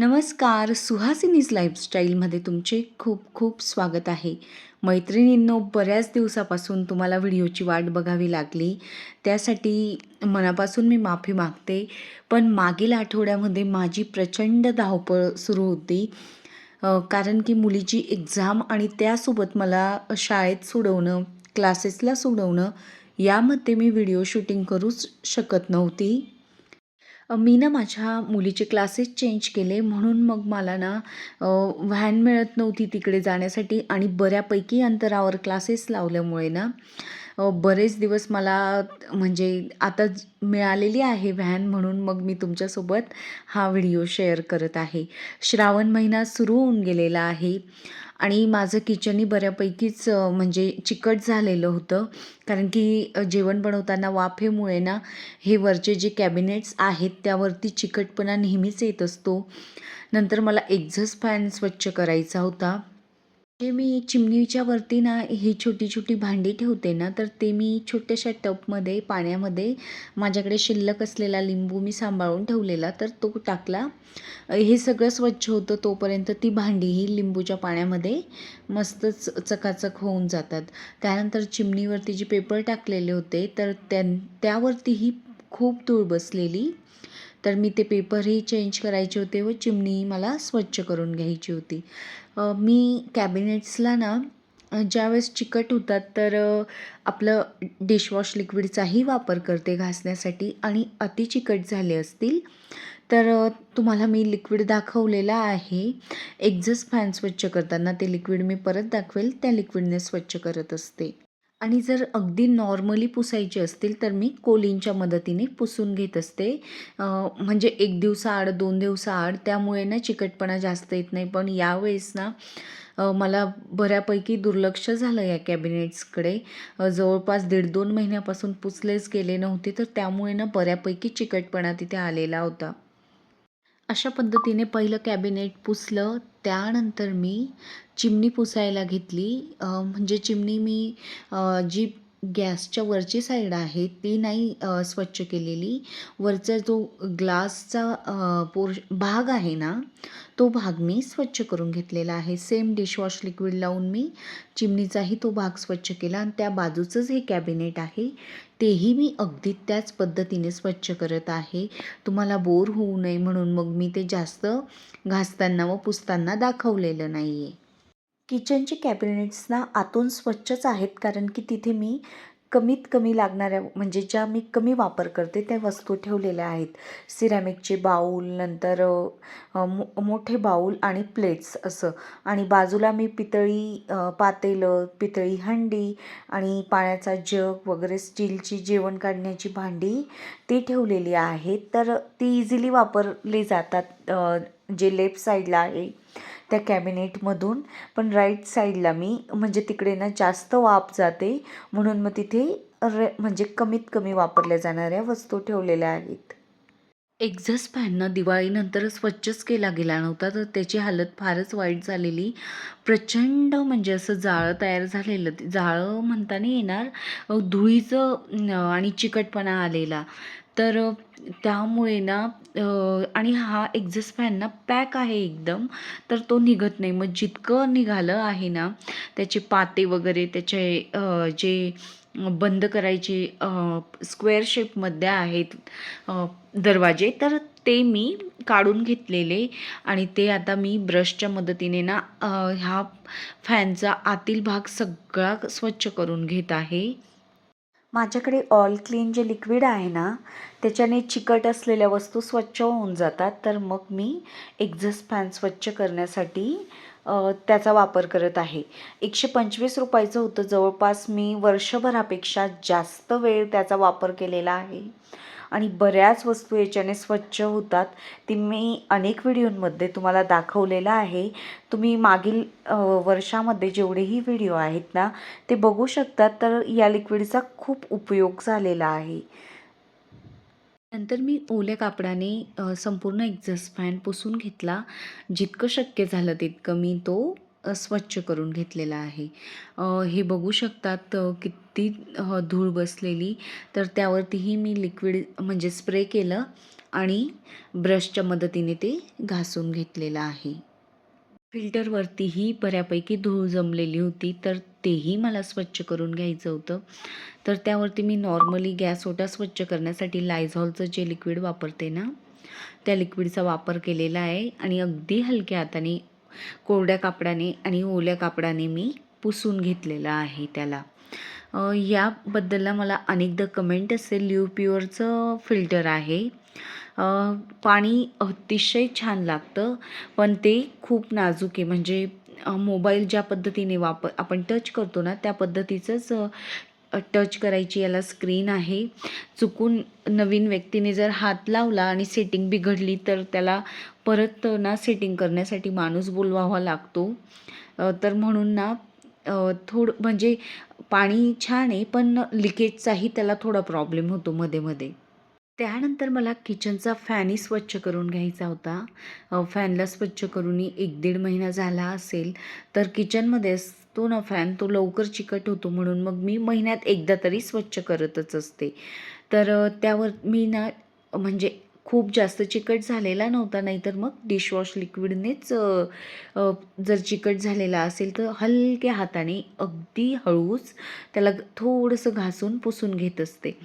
नमस्कार सुहासिनीज लाईफस्टाईलमध्ये तुमचे खूप खूप स्वागत आहे. मैत्रिणींनो बऱ्याच दिवसापासून तुम्हाला व्हिडिओची वाट बघावी लागली. त्यासाठी मनापासून मी माफी मागते पण मागील आठवड्यामध्ये माझी प्रचंड धावपळ सुरू होती. कारण की मुलीची एक्झाम आणि त्यासोबत मला शाळेत सोडवणं क्लासेसला सोडवणं यामध्ये मी व्हिडिओ शूटिंग करूच शकत नव्हती. मी ना माझ्या मुलीचे क्लासेस चेंज केले म्हणून मग मला ना व्हॅन मिळत नव्हती तिकडे जाण्यासाठी आणि बऱ्यापैकी अंतरावर क्लासेस लावल्यामुळे ना बरेच दिवस मला म्हणजे आता मिळालेली आहे व्हॅन म्हणून मग मी तुमच्यासोबत हा व्हिडिओ शेअर करत आहे. श्रावण महिना सुरू होऊन गेलेला आहे. आणि माझं किचनही बऱ्यापैकीच म्हणजे चिकट झालेलं होतं. कारण की जेवण बनवताना वाफेमुळे ना हे वरचे जे कॅबिनेट्स आहेत त्यावरती चिकटपणा नेहमीच येत असतो. नंतर मला एक्झॉस्ट फॅन स्वच्छ करायचा होता. जे मी चिमणीच्या वरती ना ही छोटी छोटी भांडी ठेवते ना तर ते मी छोट्याशा टपमध्ये पाण्यामध्ये माझ्याकडे शिल्लक असलेला लिंबू मी सांभाळून ठेवलेला तर तो टाकला. हे सगळं स्वच्छ होतं तोपर्यंत ती भांडीही लिंबूच्या पाण्यामध्ये मस्तच चकाचक होऊन जातात. त्यानंतर चिमणीवरती जे पेपर टाकलेले होते तर त्या त्यावरतीही खूप धूळ बसलेली. तर मी ते पेपरही चेंज करायचे होते व चिमणी मला स्वच्छ करून घ्यायची होती. मी कॅबिनेट्सला ना ज्यावेळेस चिकट होतात तर आपलं डिशवॉश लिक्विडचाही वापर करते घासण्यासाठी आणि अति चिकट झाले असतील तर तुम्हाला मी लिक्विड दाखवलेलं आहे. एक्झस्ट फॅन स्वच्छ करताना ते लिक्विड मी परत दाखवेल त्या लिक्विडने स्वच्छ करत असते. आणि जर अगदी नॉर्मली पुसायचे असतील तर मी कोलिनच्या मदतीने पुसून घेत असते. म्हणजे एक दिवसाआड दोन दिवसाआड त्यामुळे ना चिकटपणा जास्त येत नाही. पण यावेळेस ना मला बऱ्यापैकी दुर्लक्ष झालं या कॅबिनेट्सकडे. जवळपास दीड दोन महिन्यापासून पुसलेच गेले नव्हते तर त्यामुळे ना बऱ्यापैकी चिकटपणा तिथे आलेला होता. अशा पद्धतीने पहिलं कॅबिनेट पुसलं. त्यानंतर मी चिमणी पुसायला घेतली. म्हणजे चिमणी मी जी गॅसच्या वरची साईड आहे ती नाही स्वच्छ केलेली. वरचा जो ग्लासचा पोर भाग आहे ना तो भाग मी स्वच्छ करून घेतलेला आहे. सेम डिशवॉश लिक्विड लावून मी चिमणीचाही तो भाग स्वच्छ केला आणि त्या बाजूचंच हे कॅबिनेट आहे. तेही मी अगदी त्याच पद्धतीने स्वच्छ करत आहे. तुम्हाला बोर होऊ नये म्हणून मग मी ते जास्त घासताना व पुसताना दाखवलेलं नाही आहे किचनचे कॅबिनेट्स ना आतून स्वच्छच आहेत कारण की तिथे मी कमीत कमी लागणाऱ्या म्हणजे ज्या मी कमी वापर करते त्या वस्तू ठेवलेल्या आहेत. सिरॅमिकचे बाऊल नंतर मो मोठे बाऊल आणि प्लेट्स असं. आणि बाजूला मी पितळी पातेलं पितळी हंडी आणि पाण्याचा जग वगैरे स्टीलची जेवण काढण्याची भांडी ती ठेवलेली आहेत तर ती इझिली वापरली जातात जे लेफ्ट साईडला आहे. त्या कॅबिनेटमधून पण राईट साईडला मी म्हणजे तिकडे ना जास्त वाफ जाते म्हणून मग तिथे र म्हणजे कमीत कमी वापरल्या जाणाऱ्या वस्तू ठेवलेल्या आहेत. एक्झॉस्ट फॅन ना दिवाळीनंतर स्वच्छच केला गेला नव्हता तर त्याची हालत फारच वाईट झालेली. प्रचंड म्हणजे असं जाळं तयार झालेलं ते जाळं म्हणता नाही येणार धुळीचं आणि चिकटपणा आलेला. तर त्यामुळे ना आणि हा एक्झॉस्ट फॅन ना पॅक आहे एकदम तर तो निघत नाही. मग जितकं निघालं आहे ना त्याचे पाते वगैरे त्याचे जे बंद करायची स्क्वेअर शेपमध्ये आहेत दरवाजे. तर ते मी काढून घेतलेले आणि ते आता मी ब्रशच्या मदतीने ना ह्या फॅनचा आतील भाग सगळा स्वच्छ करून घेत आहे. माझ्याकडे ऑल क्लीन जे लिक्विड आहे ना त्याच्याने चिकट असलेल्या वस्तू स्वच्छ होऊन जातात. तर मग मी एक्झस्ट फॅन स्वच्छ करण्यासाठी त्याचा वापर करत आहे. एकशे पंचवीस रुपयाचं होतं. जवळपास मी वर्षभरापेक्षा जास्त वेळ त्याचा वापर केलेला आहे. आणि बऱ्याच वस्तू याच्याने स्वच्छ होतात. ती मी अनेक व्हिडिओंमध्ये तुम्हाला दाखवलेलं आहे. तुम्ही मागील वर्षामध्ये जेवढेही व्हिडिओ आहेत ना ते बघू शकतात. तर या लिक्विडचा खूप उपयोग झालेला आहे. नंतर मी ओल्या कापडाने संपूर्ण एक्झॉस्ट फॅन पुसून घेतला. जितकं शक्य झालं तितकं मी तो स्वच्छ करून घेतलेला आहे. हे बघू शकतात किती धूळ बसलेली. तर त्यावरतीही मी लिक्विड म्हणजे स्प्रे केलं आणि ब्रशच्या मदतीने ते घासून घेतलेलं आहे. फिल्टरवरतीही बऱ्यापैकी धूळ जमलेली होती तर तेही मला स्वच्छ करून घ्यायचं होतं. तर त्यावरती मी नॉर्मली गॅस ओटा स्वच्छ करण्यासाठी लायझॉलचं जे लिक्विड वापरते ना त्या लिक्विडचा वापर केलेला आहे आणि अगदी हलक्या हाताने कोरड्या कापडाने आणि ओल्या कापडाने मी पुसून घेतलेलं आहे त्याला. याबद्दलला मला अनेकदा कमेंट असेल. लिव प्युअरचं फिल्टर आहे पाणी अतिशय छान लागतं पण ते खूप नाजूक आहे. म्हणजे मोबाईल ज्या पद्धतीने वापर आपण टच करतो ना त्या पद्धतीचंच टच करायची याला स्क्रीन आहे. चुकून नवीन व्यक्तीने जर हात लावला आणि सेटिंग बिघडली तर त्याला परत ना सेटिंग करण्यासाठी माणूस बोलवावा लागतो. तर म्हणून ना थोडं म्हणजे पाणी छान आहे पण लिकेजचाही त्याला थोडा प्रॉब्लेम होतो मध्ये मध्ये त्यानंतर मला किचनचा फॅनही स्वच्छ करून घ्यायचा होता. फॅनला स्वच्छ करून एक दीड महिना झाला असेल तर किचनमध्ये असतो ना फॅन तो लवकर चिकट होतो म्हणून मग मी महिन्यात एकदा तरी स्वच्छ करतच असते. तर त्यावर मी ना म्हणजे खूप जास्त चिकट झालेला नव्हता नाहीतर मग डिशवॉश लिक्विडनेच जर चिकट झालेला असेल तर हलक्या हाताने अगदी हळूच त्याला थोडंसं घासून पुसून घेत असते.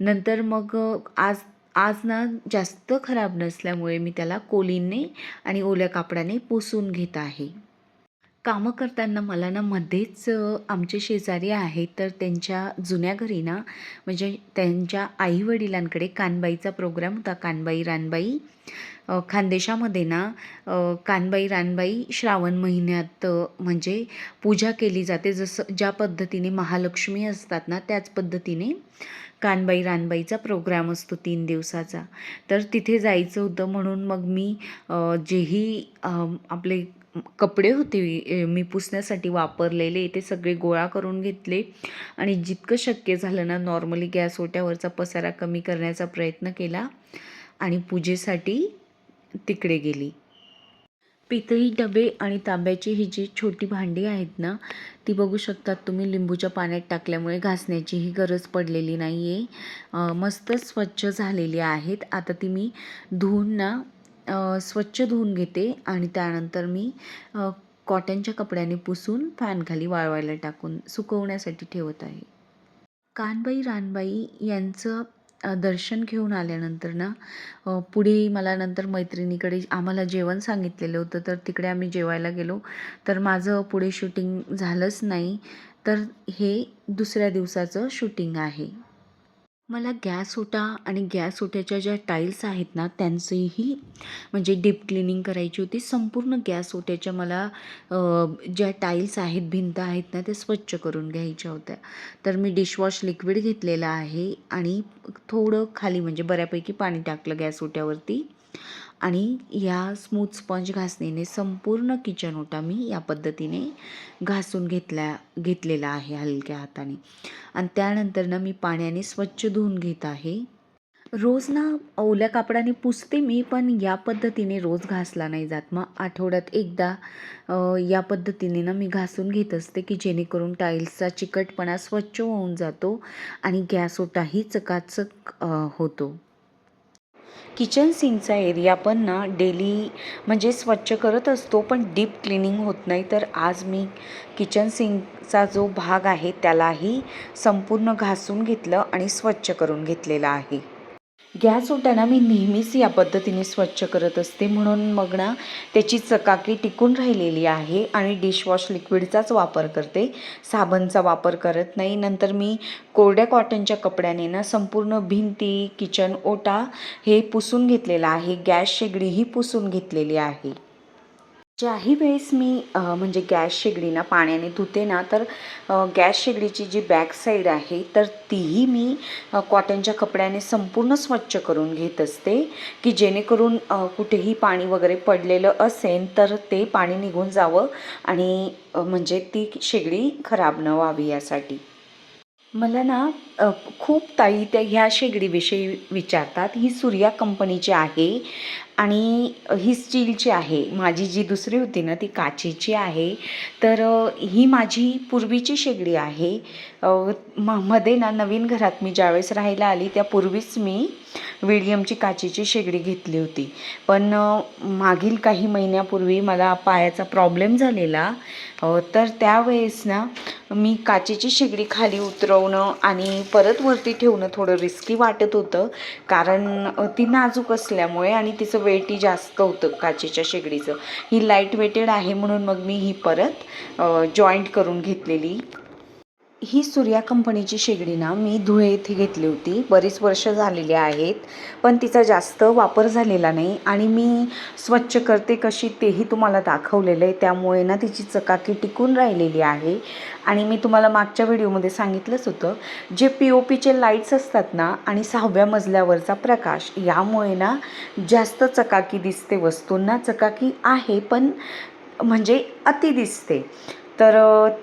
नंतर मग आज आज ना जास्त खराब नसल्यामुळे मी त्याला कोलीनने आणि ओल्या कापडाने पुसून घेत आहे. कामं करताना मला ना मध्येच आमचे शेजारी आहेत तर त्यांच्या जुन्या घरी ना म्हणजे त्यांच्या आईवडिलांकडे कानबाईचा प्रोग्राम होता कानबाई रानबाई. खानदेशामध्ये ना कानबाई रानबाई श्रावण महिन्यात म्हणजे पूजा केली जाते. जसं ज्या पद्धतीने महालक्ष्मी असतात ना त्याच पद्धतीने कानबाई रानबाईचा प्रोग्राम असतो तीन दिवसाचा. तर तिथे जायचं होतं म्हणून मग मी जेही आपले कपडे होते मी पुसण्यासाठी वापरलेले ते सगळे गोळा करून घेतले. आणि जितकं शक्य झालं ना नॉर्मली गॅस ओट्यावरचा पसारा कमी करण्याचा प्रयत्न केला आणि पूजेसाठी तिकडे गेली. पितळी डबे आणि तांब्याची ही जी छोटी भांडी आहेत ना ती बघू शकतात तुम्ही लिंबूच्या पाण्यात टाकल्यामुळे घासण्याचीही गरज पडलेली नाही आहे मस्त स्वच्छ झालेली आहेत. आता ती मी धुवून ना स्वच्छ धुवून घेते आणि त्यानंतर मी कॉटनच्या कपड्याने पुसून फॅनखाली वाळवायला टाकून सुकवण्यासाठी ठेवत आहे. कानबाई रानबाई यांचं दर्शन घेऊन आल्यानंतर ना पुढे मला नंतर मैत्रिणीकडे आम्हाला जेवण सांगितलेलं होतं तर तिकडे आम्ही जेवायला गेलो. तर माझं पुढे शूटिंग झालंच नाही. तर हे दुसऱ्या दिवसाचं शूटिंग आहे. मला गॅस ओटा आणि गॅस ओट्याच्या ज्या टाईल्स आहेत ना त्यांचंही म्हणजे डीप क्लिनिंग करायची होती. संपूर्ण गॅस ओट्याच्या मला ज्या टाईल्स आहेत भिंत आहेत ना त्या स्वच्छ करून घ्यायच्या होत्या. तर मी डिशवॉश लिक्विड घेतलेलं आहे आणि थोडं खाली म्हणजे बऱ्यापैकी पाणी टाकलं गॅस ओट्यावरती. आणि या स्मूथ स्पंज घासणीने संपूर्ण किचन ओटा मी या पद्धतीने घासून घेतल्या घेतलेला आहे हलक्या हाताने. आणि त्यानंतरनं मी पाण्याने स्वच्छ धुवून घेत आहे. रोज ना ओल्या कापडाने पुसते मी पण या पद्धतीने रोज घासला नाही जात. मग आठवड्यात एकदा या पद्धतीने ना मी घासून घेत असते की जेणेकरून टाईल्सचा चिकटपणा स्वच्छ होऊन जातो आणि गॅस ओटाही चकाचक होतो. किचन सिंकचा एरिया पण ना डेली म्हणजे स्वच्छ करत असतो पण डीप क्लिनिंग होत नाही. तर आज मी किचन सिंकचा जो भाग आहे त्यालाही संपूर्ण घासून घेतलं आणि स्वच्छ करून घेतलेला आहे. गॅस ओटाना मी नेहमीच या पद्धतीने स्वच्छ करत असते. म्हणून मग ना त्याची चकाकी टिकून राहिलेली आहे आणि डिशवॉश लिक्विडचाच वापर करते. साबणचा वापर करत नाही. नंतर मी कोरड्या कॉटनच्या कपड्याने ना संपूर्ण भिंती किचन ओटा हे पुसून घेतलेलं आहे. गॅस शेगडीही पुसून घेतलेली आहे. ज्याही वेळेस मी म्हणजे गॅस शेगडीना पाण्याने धुते ना तर गॅस शेगडीची जी बॅक साईड आहे तर तीही मी कॉटनच्या कपड्याने संपूर्ण स्वच्छ करून घेत असते की जेणेकरून कुठेही पाणी वगैरे पडलेलं असेल तर ते पाणी निघून जावं आणि म्हणजे ती शेगडी खराब न व्हावी यासाठी. मला ना खूप ताई त्या ह्या शेगडीविषयी विचारतात. ही सूर्या कंपनीची आहे. आणि ही स्टीलची आहे माझी जी दुसरी होती ना ती काचेची आहे. तर ही माझी पूर्वीची शेगडी आहे. म मध्ये ना नवीन घरात मी ज्यावेळेस राहायला आली त्यापूर्वीच मी विलियमची काचेची शेगडी घेतली होती. पण मागील काही महिन्यापूर्वी मला पायाचा प्रॉब्लेम झालेला. तर त्यावेळेस ना मी काचेची शेगडी खाली उतरवणं आणि परत वरती ठेवणं थोडं रिस्की वाटत होतं. कारण ती नाजूक असल्यामुळे आणि तिचं वेटही जास्त होतं काचेच्या शेगडीचं. ही लाइट वेटेड आहे म्हणून मग मी ही परत जॉईंट करून घेतलेली. ही सूर्या कंपनीची शेगडी ना मी धुळे येथे घेतली होती. बरीच वर्ष झालेली आहेत पण तिचा जास्त वापर झालेला नाही आणि मी स्वच्छ करते कशी तेही तुम्हाला दाखवलेलं आहे. त्यामुळे ना तिची चकाकी टिकून राहिलेली आहे. आणि मी तुम्हाला मागच्या व्हिडिओमध्ये सांगितलंच होतं जे पी ओ पीचे लाईट्स असतात ना आणि सहाव्या मजल्यावरचा प्रकाश यामुळे ना जास्त चकाकी दिसते. वस्तूंना चकाकी आहे पण म्हणजे अति दिसते. तर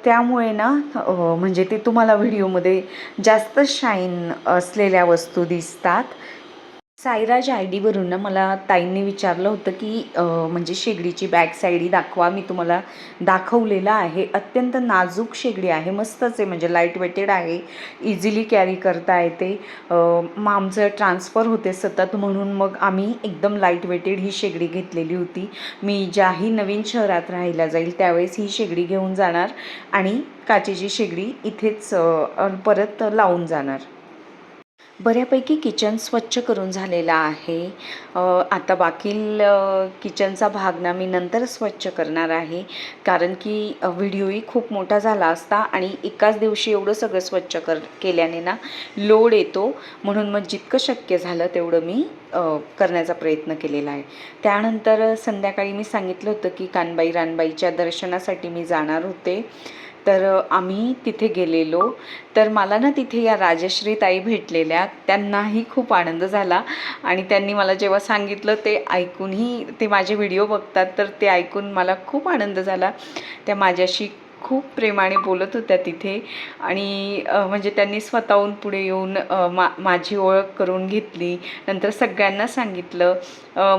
त्यामुळे ना म्हणजे ते तुम्हाला व्हिडिओमध्ये जास्त शाईन असलेल्या वस्तू दिसतात. साईराज आय डीवरून ना मला ताईंनी विचारलं होतं की म्हणजे शेगडीची बॅक साईड दाखवा मी तुम्हाला दाखवलेलं आहे. अत्यंत नाजूक शेगडी आहे मस्तच आहे म्हणजे लाइट वेटेड आहे इझिली कॅरी करता येते. मग आमचं ट्रान्सफर होते सतत म्हणून मग आम्ही एकदम लाइट वेटेड ही शेगडी घेतलेली होती. मी ज्याही नवीन शहरात राहायला जाईल त्यावेळेस ही शेगडी घेऊन जाणार आणि काचेची शेगडी इथेच परत लावून जाणार. बऱ्यापैकी किचन स्वच्छ करून झालेला आहे. आता बाकील किचनचा भाग ना मी नंतर स्वच्छ करणार आहे. कारण की व्हिडिओही खूप मोठा झाला असता आणि एकाच दिवशी एवढं सगळं स्वच्छ कर केल्याने ना लोड येतो. म्हणून मग जितकं शक्य झालं तेवढं मी करण्याचा प्रयत्न केलेला आहे. त्यानंतर संध्याकाळी मी सांगितलं होतं की कानबाई रानबाईच्या दर्शनासाठी मी जाणार होते. तर आम्ही तिथे गेलेलो. तर मला ना तिथे या राजश्री ताई भेटलेल्या. त्यांनाही खूप आनंद झाला. आणि त्यांनी मला जेव्हा सांगितलं ते ऐकूनही ते माझे व्हिडिओ बघतात तर ते ऐकून मला खूप आनंद झाला. त्या माझ्याशी खूप प्रेमाने बोलत होत्या तिथे. आणि म्हणजे त्यांनी स्वतःहून पुढे येऊन मा माझी ओळख करून घेतली. नंतर सगळ्यांना सांगितलं.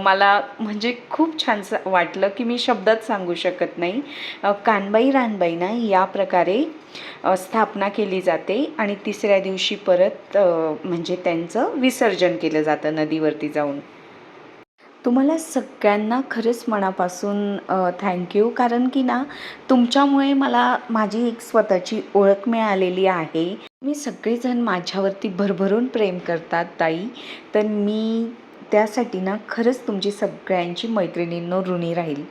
मला म्हणजे खूप छान वाटलं की मी शब्दात सांगू शकत नाही. कानबाई रानबाई ना या प्रकारे स्थापना केली जाते आणि तिसऱ्या दिवशी परत म्हणजे त्यांचं विसर्जन केलं जातं नदीवरती जाऊन. तुम्हाला सगळ्यांना खरंच मनापासून थँक्यू कारण की ना तुमच्यामुळे मला माझी एक स्वतःची ओळख मिळालेली आहे. मी सगळेजण माझ्यावरती भरभरून प्रेम करतात ताई. तर मी त्यासाठी ना खरंच तुमची सगळ्यांची मैत्रिणींनो ऋणी राहील.